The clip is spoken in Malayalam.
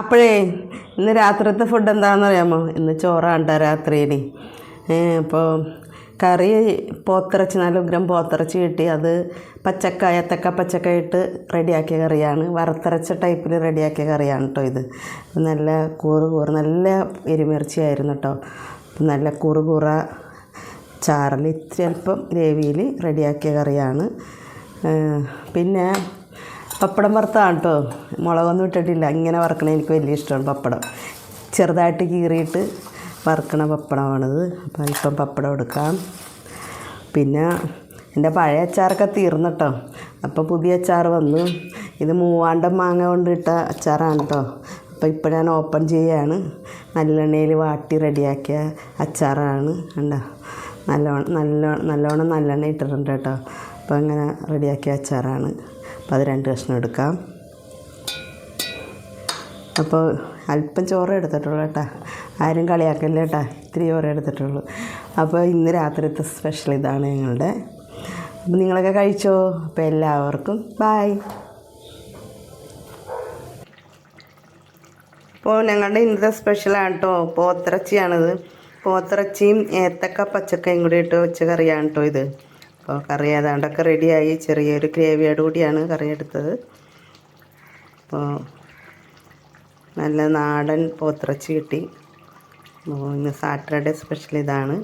അപ്പോഴേ ഇന്ന് രാത്രിത്തെ ഫുഡ് എന്താണെന്ന് അറിയാമോ ഇന്ന് ചോറാണ്ട രാത്രിയിൽ അപ്പോൾ കറി പോത്തിറച്ചി നല്ല ഉഗ്രം പോത്തിറച്ചി കിട്ടി. അത് പച്ചക്കായ ഏത്തക്ക പച്ചക്കായ ഇട്ട് റെഡിയാക്കിയ കറിയാണ്. വറുത്തരച്ച ടൈപ്പിൽ റെഡിയാക്കിയ കറിയാണ് കേട്ടോ ഇത്. നല്ല കൂറ് കൂറ് നല്ല എരിമിർച്ചിയായിരുന്നു കേട്ടോ നല്ല കൂറ് കൂറ ചാറിൽ ഇത്തിരി അല്പം ഗ്രേവിയിൽ റെഡിയാക്കിയ കറിയാണ്. പിന്നെ പപ്പടം വറുത്താണ് കേട്ടോ മുളകൊന്നും ഇട്ടിട്ടില്ല. ഇങ്ങനെ വറുക്കണ എനിക്ക് വലിയ ഇഷ്ടമാണ് പപ്പടം. ചെറുതായിട്ട് കീറിയിട്ട് വറുക്കണ പപ്പടമാണിത്. അപ്പോൾ അല്പം പപ്പടം എടുക്കാം. പിന്നെ എന്റെ പഴയ അച്ചാറൊക്കെ തീർന്നു കേട്ടോ അപ്പോൾ പുതിയ അച്ചാർ വന്നു. ഇത് മൂവാണ്ടം മാങ്ങ കൊണ്ടിട്ട അച്ചാറാണ് കേട്ടോ അപ്പോൾ ഇപ്പോൾ ഞാൻ ഓപ്പൺ ചെയ്യാണ്. നല്ലെണ്ണയിൽ വാട്ടി റെഡിയാക്കിയ അച്ചാറാണ്. കണ്ടോ? നല്ലോണം നല്ല നല്ലോണം നല്ലെണ്ണ ഇട്ടിട്ടുണ്ട് കേട്ടോ അപ്പോൾ അങ്ങനെ റെഡിയാക്കിയ അച്ചാറാണ്. അപ്പോൾ അത് രണ്ട് കഷ്ണം എടുക്കാം. അപ്പോൾ അല്പം ചോറ് എടുത്തിട്ടുള്ളൂ കേട്ടോ. ആരും കളിയാക്കല്ലേ കേട്ടോ. ഇത്തിരി ചോറ് എടുത്തിട്ടുള്ളൂ. അപ്പോൾ ഇന്ന് രാത്രിത്തെ സ്പെഷ്യൽ ഇതാണ് ഞങ്ങളുടെ. അപ്പോൾ നിങ്ങളൊക്കെ കഴിച്ചോ? അപ്പോൾ എല്ലാവർക്കും ബായ് അപ്പോൾ ഞങ്ങളുടെ ഇന്നത്തെ സ്പെഷ്യലാണ് കേട്ടോ. പോത്തിറച്ചിയാണിത്. പോത്തിറച്ചിയും ഏത്തക്ക പച്ചക്കയും കൂടി ഇട്ട് വെച്ച കറിയാണ് കേട്ടോ ഇത്. അപ്പോൾ കറി ഏതാണ്ടൊക്കെ റെഡിയായി. ചെറിയൊരു ഗ്രേവിയോട് കൂടിയാണ് കറി എടുത്തത്. അപ്പോൾ നല്ല നാടൻ പോത്തിറച്ചി കിട്ടി. ഇന്ന് സാറ്റർഡേ സ്പെഷ്യൽ ഇതാണ്.